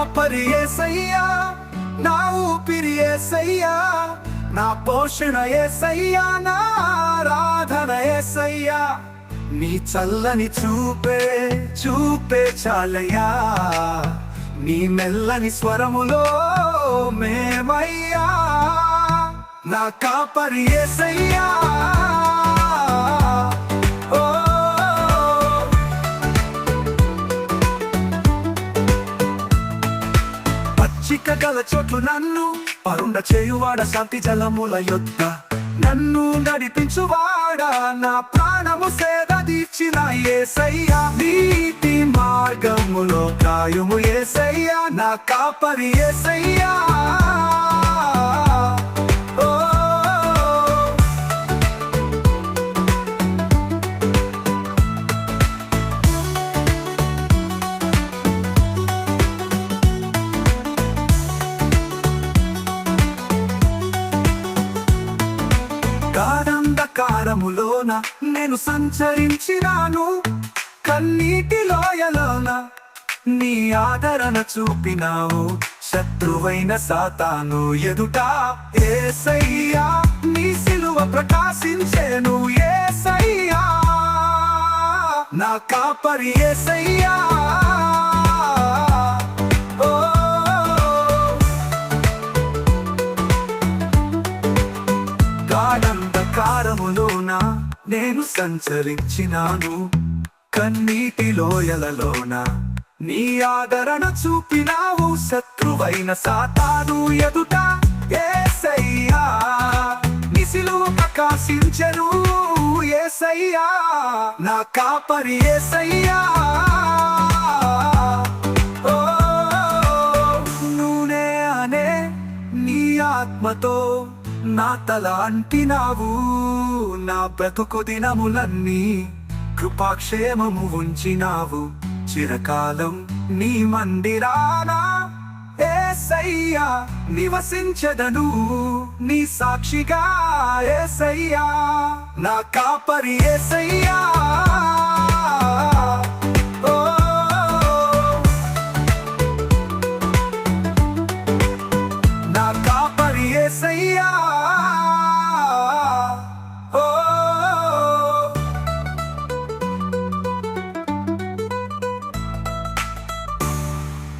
కాపరి ఏసయ్యా నా ఊపిరి ఏసయ్యా నా పోషణ ఏసయ్యా నా ఆరాధన ఏసయ్యా. నీ చల్లని చూపే చూపే చాలయ్యా. నీ మెల్లని స్వరములో మేమయ్యా. నా కాపరి ఏసయ్యా. పచ్చిక గల చోట్లు నన్ను పరుండ చేయువాడ శాంతి జలముల యొద్ద. నన్ను నడిపించువాడా నా ప్రాణము సేద దీర్చిన ఏసయ్యా. నీతి మార్గములో కాయము ఏసయ్యా. నా కాపరి ఏసయ్యా. ఆనందకారములోన నేను సంచరించినాను. కన్నీటి లోయలోన నీ ఆదరణ చూపినావు. శత్రువైన సాతాను ఎదుట ఏసయ్యా నీ సిలువ ప్రకాశించేను ఏసయ్యా. నా కాపరి ఏసయ్యా. నేను సంచరించినాను. కన్నీటి లోయలలోన నీ ఆదరణ చూపినావు. శత్రువైన సాతాను ఎదుట ఏసయ్యా. నిసిలు ప్రకాశించను ఏసయ్యా. నా కాపరి ఏసయ్యా. నూనె అనే నీ ఆత్మతో నా తల అంటినావు. నా బ్రతుకు దినములన్నీ కృపాక్షేమము ఉంచినావు. చిరకాలం నీ మందిరానా ఏసయ్యా నివసించదను. నీ సాక్షిగా ఏసయ్యా నా కాపరి ఏసయ్యా. నా కాపరి ఏసయ్యా.